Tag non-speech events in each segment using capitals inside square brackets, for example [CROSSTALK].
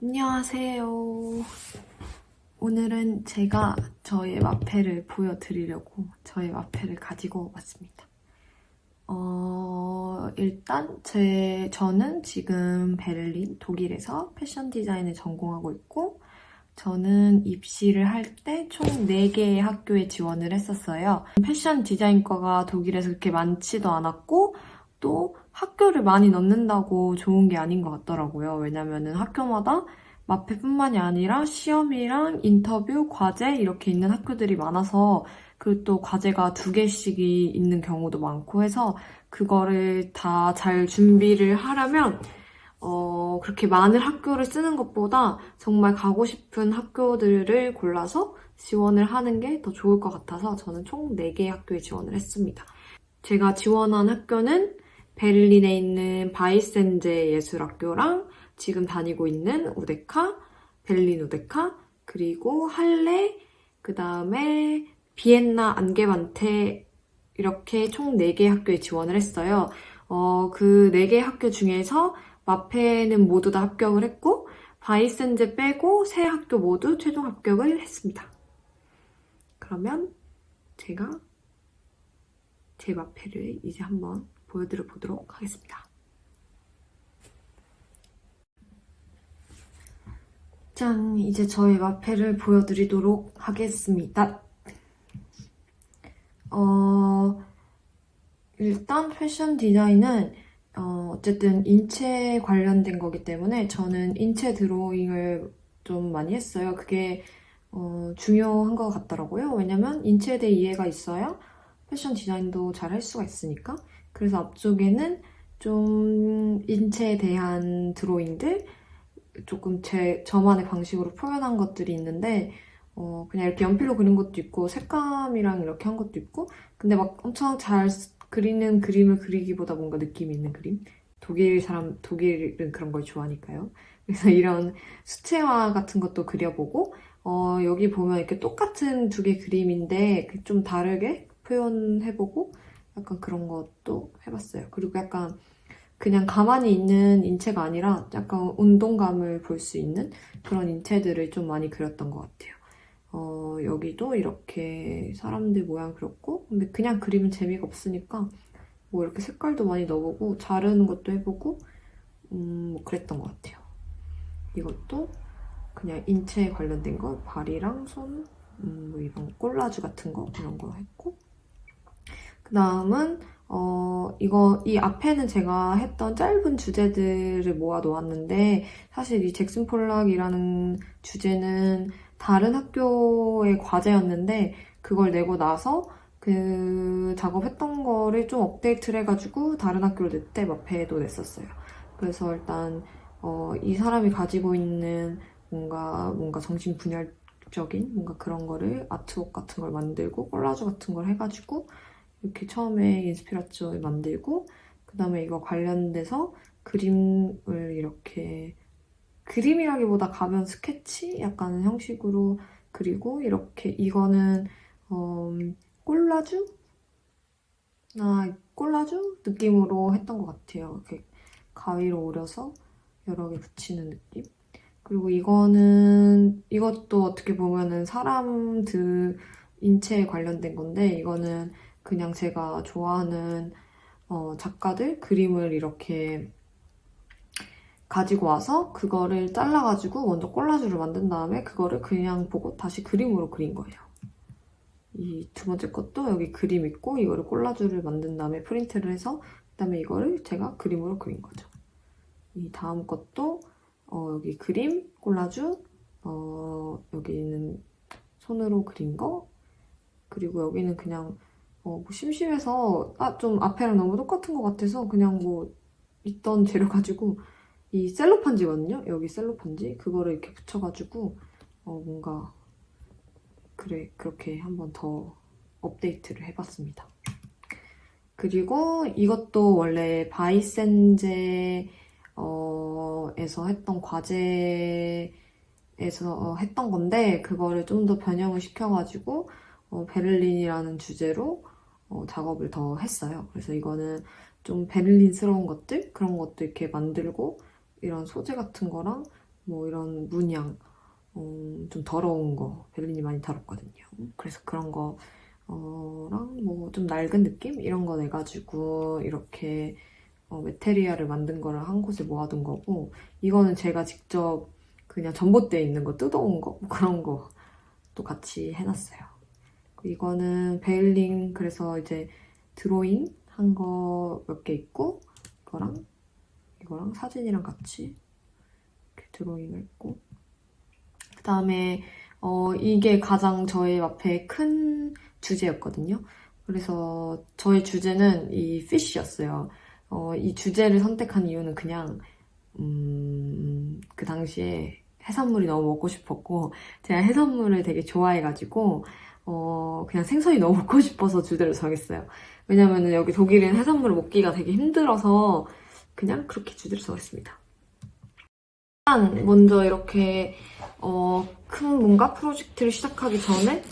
안녕하세요. 오늘은 제가 저의 마패를 보여드리려고 저의 마패를 가지고 왔습니다. 어, 일단 제, 저는 지금 베를린, 독일에서 패션 디자인을 전공하고 있고, 저는 입시를 할 때 총 4개의 학교에 지원을 했었어요. 패션 디자인과가 독일에서 그렇게 많지도 않았고, 또 학교를 많이 넣는다고 좋은 게 아닌 것 같더라고요. 왜냐면은 학교마다 마페뿐만이 아니라 시험이랑 인터뷰, 과제 이렇게 있는 학교들이 많아서 그리고 또 과제가 두 개씩이 있는 경우도 많고 해서 그거를 다 잘 준비를 하려면 어, 그렇게 많은 학교를 쓰는 것보다 정말 가고 싶은 학교들을 골라서 지원을 하는 게 더 좋을 것 같아서 저는 총 4개의 학교에 지원을 했습니다. 제가 지원한 학교는 베를린에 있는 바이센제 예술학교랑 지금 다니고 있는 우데카, 베를린 우데카, 그리고 할레, 그 다음에 비엔나 안게반테 이렇게 총 4개 학교에 지원을 했어요. 어, 그 4개 학교 중에서 마페는 모두 다 합격을 했고 바이센제 빼고 세 학교 모두 최종 합격을 했습니다. 그러면 제가 제 마페를 이제 한번 보여드려 보도록 하겠습니다. 짠! 이제 저의 마페를 보여드리도록 하겠습니다. 어, 일단 패션 디자인은 어, 어쨌든 인체 관련된 거기 때문에 저는 인체 드로잉을 좀 많이 했어요. 그게 어, 중요한 것 같더라고요. 왜냐면 인체에 대해 이해가 있어야 패션 디자인도 잘 할 수가 있으니까. 그래서 앞쪽에는 좀 인체에 대한 드로잉들 조금 제 저만의 방식으로 표현한 것들이 있는데 어, 그냥 이렇게 연필로 그린 것도 있고 색감이랑 이렇게 한 것도 있고 근데 막 엄청 잘 쓰- 그리는 그림을 그리기보다 뭔가 느낌 있는 그림? 독일 사람 독일은 그런 걸 좋아하니까요. 그래서 [LAUGHS] 이런 수채화 같은 것도 그려보고 어, 여기 보면 이렇게 똑같은 두 개 그림인데 그좀 다르게 표현해보고 약간 그런 것도 해봤어요 그리고 약간 그냥 가만히 있는 인체가 아니라 약간 운동감을 볼 수 있는 그런 인체들을 좀 많이 그렸던 것 같아요. 어, 여기도 이렇게 사람들 모양 그렸고, 근데 그냥 그리면 재미가 없으니까 뭐 이렇게 색깔도 많이 넣어보고, 자르는 것도 해보고, 음, 뭐 그랬던 것 같아요. 이것도 그냥 인체에 관련된 거, 발이랑 손, 음, 뭐 이런 콜라주 같은 거, 이런 거 했고, 그 다음은 어, 이거, 이 앞에는 제가 했던 짧은 주제들을 모아 놓았는데, 사실 이 잭슨 폴락이라는 주제는 다른 학교의 과제였는데, 그걸 내고 나서 그 작업했던 거를 좀 업데이트를 해가지고, 다른 학교를 낼때 마페도 냈었어요. 그래서 일단, 어, 이 사람이 가지고 있는 뭔가, 뭔가 정신 분열적인 뭔가 그런 거를 아트웍 같은 걸 만들고, 콜라주 같은 걸 해가지고, 이렇게 처음에 인스피라조를 만들고 그 다음에 이거 관련돼서 그림을 이렇게 그림이라기보다 가면 스케치 약간 형식으로 그리고 이렇게 이거는 어, 콜라주? 아 콜라주 느낌으로 했던 것 같아요. 이렇게 가위로 오려서 여러 개 붙이는 느낌. 그리고 이거는 이것도 어떻게 보면은 사람들 인체에 관련된 건데 이거는 그냥 제가 좋아하는 어, 작가들 그림을 이렇게 가지고 와서 그거를 잘라가지고 먼저 콜라주를 만든 다음에 그거를 그냥 보고 다시 그림으로 그린 거예요. 이 두 번째 것도 여기 그림 있고 이거를 콜라주를 만든 다음에 프린트를 해서 그다음에 이거를 제가 그림으로 그린 거죠. 이 다음 것도 어, 여기 그림, 콜라주, 어, 여기는 손으로 그린 거, 그리고 여기는 그냥 어, 뭐 심심해서 아, 좀 앞에랑 너무 똑같은 것 같아서 그냥 뭐 있던 재료 가지고 이 셀로판지거든요. 여기 셀로판지 그거를 이렇게 붙여가지고 어, 뭔가 그래 그렇게 한번 더 업데이트를 해봤습니다. 그리고 이것도 원래 바이센제 어, 에서 했던 과제에서 했던 건데 그거를 좀 더 변형을 시켜가지고 어, 베를린이라는 주제로 어, 작업을 더 했어요. 그래서 이거는 좀 베를린스러운 것들 그런 것도 이렇게 만들고 이런 소재 같은 거랑 뭐 이런 문양, 어, 좀 더러운 거 벨린이 많이 다뤘거든요. 그래서 그런 거랑 뭐좀 낡은 느낌 이런 거 내가지고 이렇게 어, 메테리얼을 만든 거를 한 곳에 모아둔 거고 이거는 제가 직접 그냥 전봇대에 있는 거 뜯어온 거뭐 [LAUGHS] 그런 거 또 같이 해놨어요. 이거는 베일링 그래서 이제 드로잉 한 거 몇 개 있고 이거랑 이거랑 사진이랑 같이 이렇게 드로잉을 했고 그 다음에 어, 이게 가장 저의 앞에 큰 주제였거든요. 그래서 저의 주제는 이 피쉬였어요. 어, 이 주제를 선택한 이유는 그냥 음, 그 당시에 해산물이 너무 먹고 싶었고 제가 해산물을 되게 좋아해가지고 어, 그냥 생선이 너무 먹고 싶어서 주제를 정했어요. 왜냐면은 여기 독일은 해산물을 먹기가 되게 힘들어서 그냥 그렇게 주제를 정했습니다. 일단 먼저 이렇게 어, 큰 뭔가 프로젝트를 시작하기 전에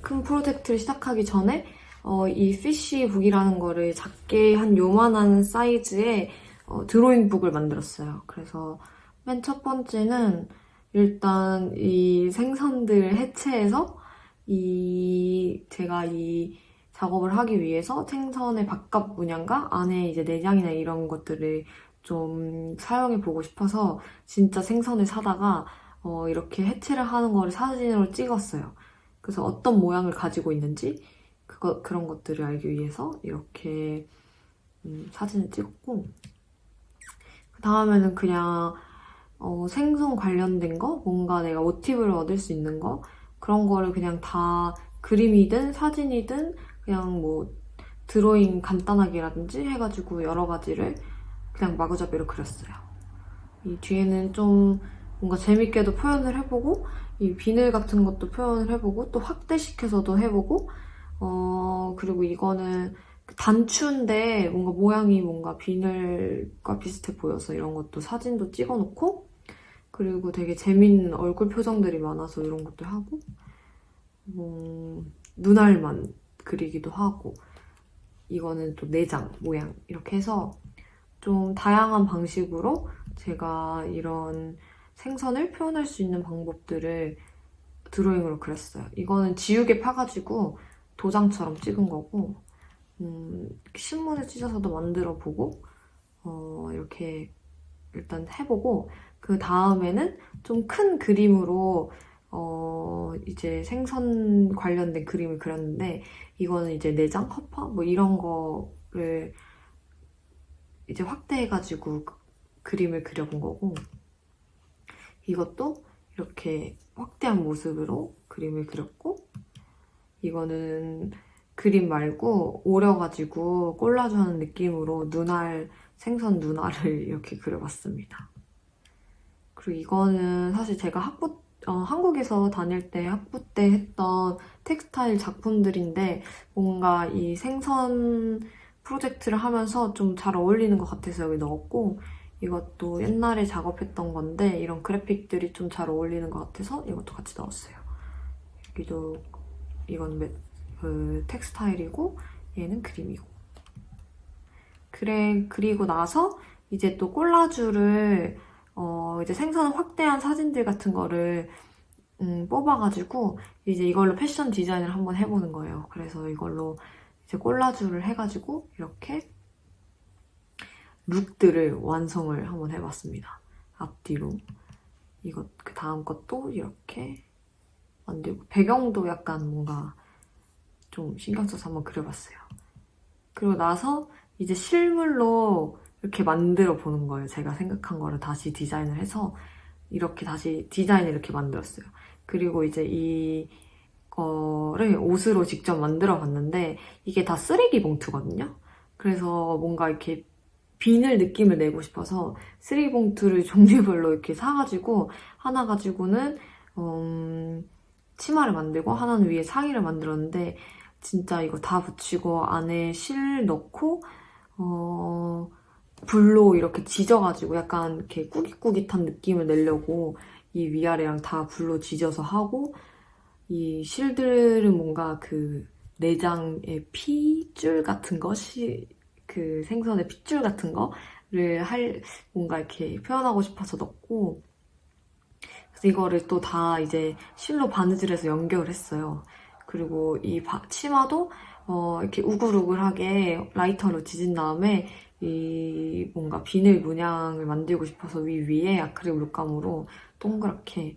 큰 프로젝트를 시작하기 전에 어, 이 피쉬북이라는 거를 작게 한 요만한 사이즈의 어, 드로잉북을 만들었어요. 그래서 맨 첫 번째는 일단 이 생선들 해체해서 이 제가 이 작업을 하기 위해서 생선의 바깥 문양과 안에 이제 내장이나 이런 것들을 좀 사용해 보고 싶어서 진짜 생선을 사다가 어, 이렇게 해체를 하는 거를 사진으로 찍었어요. 그래서 어떤 모양을 가지고 있는지 그거, 그런 것들을 알기 위해서 이렇게 음, 사진을 찍었고 그 다음에는 그냥 어, 생선 관련된 거 뭔가 내가 모티브를 얻을 수 있는 거 그런 거를 그냥 다 그림이든 사진이든 그냥 뭐 드로잉 간단하게라든지 해가지고 여러 가지를 그냥 마구잡이로 그렸어요. 이 뒤에는 좀 뭔가 재밌게도 표현을 해보고 이 비늘 같은 것도 표현을 해보고 또 확대시켜서도 해보고 어 그리고 이거는 단추인데 뭔가 모양이 뭔가 비늘과 비슷해 보여서 이런 것도 사진도 찍어놓고 그리고 되게 재밌는 얼굴 표정들이 많아서 이런 것도 하고 뭐 눈알만 그리기도 하고 이거는 또 내장 모양 이렇게 해서 좀 다양한 방식으로 제가 이런 생선을 표현할 수 있는 방법들을 드로잉으로 그렸어요. 이거는 지우개 파가지고 도장처럼 찍은 거고 음, 신문에 찢어서도 만들어 보고 어, 이렇게 일단 해보고 그 다음에는 좀 큰 그림으로 어, 이제 생선 관련된 그림을 그렸는데 이거는 이제 내장, 허파 뭐 이런 거를 이제 확대해가지고 그- 그림을 그려본 거고 이것도 이렇게 확대한 모습으로 그림을 그렸고 이거는 그림 말고 오려가지고 꼴라주 하는 느낌으로 눈알, 생선 눈알을 [LAUGHS] 이렇게 그려봤습니다. 그리고 이거는 사실 제가 학부, 어, 한국에서 다닐 때 학부 때 했던 텍스타일 작품들인데 뭔가 이 생선 프로젝트를 하면서 좀 잘 어울리는 것 같아서 여기 넣었고 이것도 옛날에 작업했던 건데 이런 그래픽들이 좀 잘 어울리는 것 같아서 이것도 같이 넣었어요. 여기도 이건 매- 그 텍스타일이고 얘는 그림이고 그래 그리고 나서 이제 또 콜라주를 어 이제 생선 확대한 사진들 같은 거를 음, 뽑아가지고 이제 이걸로 패션 디자인을 한번 해보는 거예요. 그래서 이걸로 이제 콜라주를 해가지고 이렇게 룩들을 완성을 한번 해봤습니다. 앞뒤로 이것 그 다음 것도 이렇게 만들고 배경도 약간 뭔가 좀 신경 써서 한번 그려봤어요. 그리고 나서 이제 실물로 이렇게 만들어 보는 거예요. 제가 생각한 거를 다시 디자인을 해서 이렇게 다시 디자인을 이렇게 만들었어요. 그리고 이제 이 거를 옷으로 직접 만들어 봤는데 이게 다 쓰레기 봉투거든요. 그래서 뭔가 이렇게 비늘 느낌을 내고 싶어서 쓰레기 봉투를 [LAUGHS] 종류별로 이렇게 사가지고 하나 가지고는 음, 치마를 만들고 하나는 위에 상의를 만들었는데 진짜 이거 다 붙이고 안에 실 넣고 어, 불로 이렇게 지져가지고 약간 이렇게 꾸깃꾸깃한 느낌을 내려고 이 위아래랑 다 불로 지져서 하고 이 실들은 뭔가 그 내장의 피줄 같은 거, 시, 그 생선의 핏줄 같은 거를 할, 뭔가 이렇게 표현하고 싶어서 넣고, 그래서 이거를 또 다 이제 실로 바느질해서 연결을 했어요. 그리고 이 바- 치마도 어, 이렇게 우글우글하게 라이터로 지진 다음에 이 뭔가 비늘 문양을 만들고 싶어서 위 위에 아크릴 물감으로 동그랗게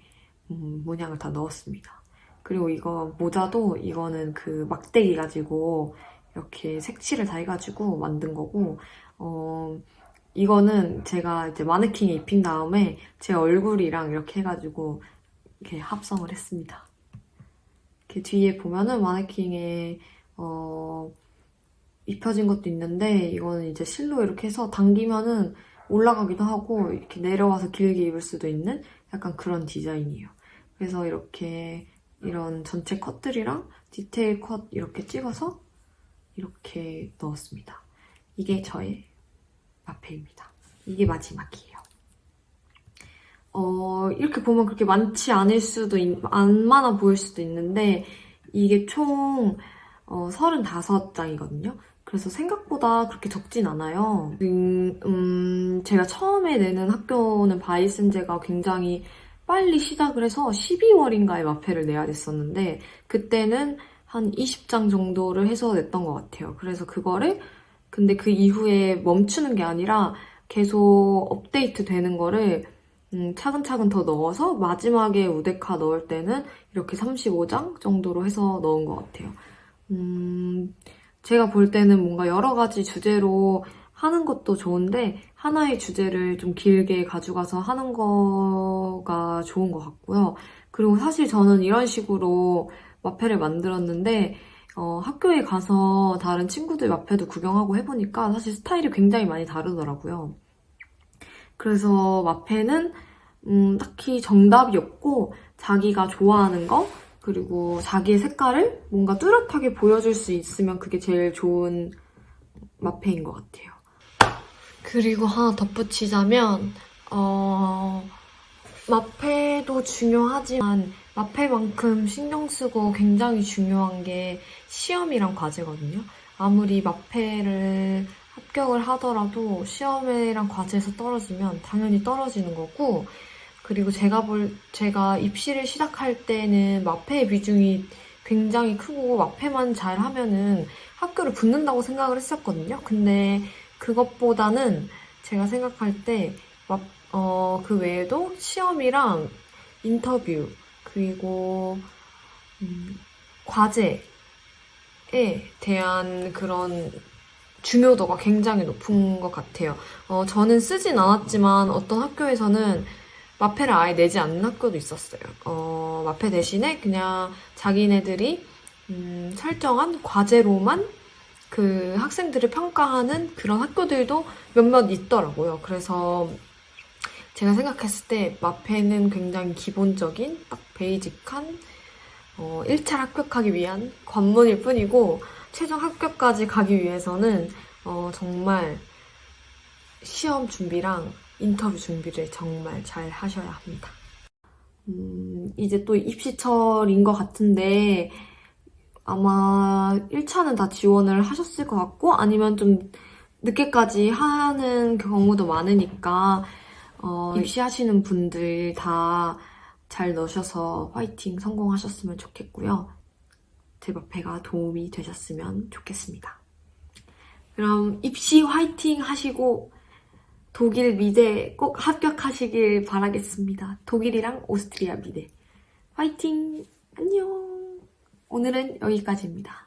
음, 문양을 다 넣었습니다. 그리고 이거 모자도 이거는 그 막대기 가지고 이렇게 색칠을 다 해가지고 만든 거고 어, 이거는 제가 이제 마네킹에 입힌 다음에 제 얼굴이랑 이렇게 해가지고 이렇게 합성을 했습니다. 이렇게 뒤에 보면은 마네킹에 어, 입혀진 것도 있는데 이거는 이제 실로 이렇게 해서 당기면은 올라가기도 하고 이렇게 내려와서 길게 입을 수도 있는 약간 그런 디자인이에요. 그래서 이렇게 이런 전체 컷들이랑 디테일 컷 이렇게 찍어서 이렇게 넣었습니다. 이게 저의 마페입니다. 이게 마지막이에요. 어, 이렇게 보면 그렇게 많지 않을 수도, 있, 안 많아 보일 수도 있는데, 이게 총, 어, 35장이거든요. 그래서 생각보다 그렇게 적진 않아요. 음, 음, 제가 처음에 내는 학교는 바이슨제가 굉장히 빨리 시작을 해서 12월인가에 마페를 내야 됐었는데, 그때는 한 20장 정도를 해서 냈던 것 같아요. 그래서 그거를, 근데 그 이후에 멈추는 게 아니라 계속 업데이트 되는 거를 음, 차근차근 더 넣어서 마지막에 우데카 넣을 때는 이렇게 35장 정도로 해서 넣은 것 같아요. 음, 제가 볼 때는 뭔가 여러 가지 주제로 하는 것도 좋은데 하나의 주제를 좀 길게 가져가서 하는 거가 좋은 것 같고요. 그리고 사실 저는 이런 식으로 마페를 만들었는데 어, 학교에 가서 다른 친구들 마페도 구경하고 해보니까 사실 스타일이 굉장히 많이 다르더라고요. 그래서 마페는 음, 딱히 정답이 없고 자기가 좋아하는 거 그리고 자기의 색깔을 뭔가 뚜렷하게 보여줄 수 있으면 그게 제일 좋은 마페인 것 같아요. 그리고 하나 덧붙이자면 어, 마페도 중요하지만 마페만큼 신경 쓰고 굉장히 중요한 게 시험이랑 과제거든요. 아무리 마페를 합격을 하더라도 시험이랑 과제에서 떨어지면 당연히 떨어지는 거고 그리고 제가 볼 제가 입시를 시작할 때는 마페의 비중이 굉장히 크고 마페만 잘 하면은 학교를 붙는다고 생각을 했었거든요. 근데 그것보다는 제가 생각할 때 어, 그 외에도 시험이랑 인터뷰 그리고 음, 과제에 대한 그런 중요도가 굉장히 높은 것 같아요. 어, 저는 쓰진 않았지만 어떤 학교에서는 마페를 아예 내지 않는 학교도 있었어요. 어, 마페 대신에 그냥 자기네들이 음, 설정한 과제로만 그 학생들을 평가하는 그런 학교들도 몇몇 있더라고요. 그래서 제가 생각했을 때 마페는 굉장히 기본적인 딱 베이직한 어, 1차 합격하기 위한 관문일 뿐이고 최종 합격까지 가기 위해서는 어, 정말 시험 준비랑 인터뷰 준비를 정말 잘 하셔야 합니다. 음, 이제 또 입시철인 것 같은데 아마 1차는 다 지원을 하셨을 것 같고 아니면 좀 늦게까지 하는 경우도 많으니까 어, 입시하시는 분들 다 잘 넣으셔서 화이팅 성공하셨으면 좋겠고요. 제 마페가 도움이 되셨으면 좋겠습니다. 그럼 입시 화이팅 하시고 독일 미대 꼭 합격하시길 바라겠습니다. 독일이랑 오스트리아 미대. 화이팅! 안녕! 오늘은 여기까지입니다.